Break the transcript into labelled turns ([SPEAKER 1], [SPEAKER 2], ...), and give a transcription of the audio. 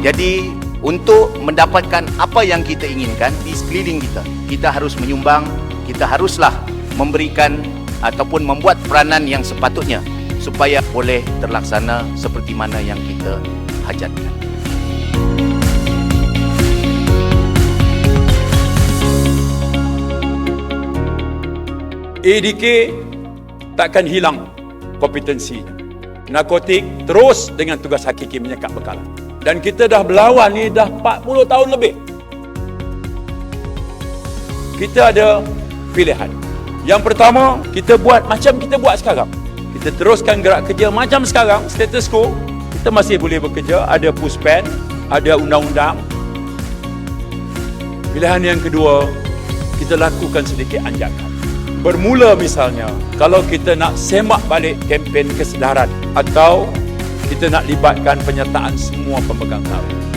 [SPEAKER 1] Jadi untuk mendapatkan apa yang kita inginkan di sekeliling kita, kita harus menyumbang, kita haruslah memberikan ataupun membuat peranan yang sepatutnya supaya boleh terlaksana seperti mana yang kita hajatkan.
[SPEAKER 2] ADK takkan hilang kompetensinya. Narkotik terus dengan tugas hakiki menyekat bekalan. Dan kita dah berlawan ni dah 40 tahun lebih. Kita ada pilihan. Yang pertama, kita buat macam kita buat sekarang. Kita teruskan gerak kerja macam sekarang, status quo. Kita masih boleh bekerja, ada puspen, ada undang-undang. Pilihan yang kedua, kita lakukan sedikit anjakan. Bermula misalnya, kalau kita nak semak balik kempen kesedaran atau kita nak libatkan penyertaan semua pemegang saham.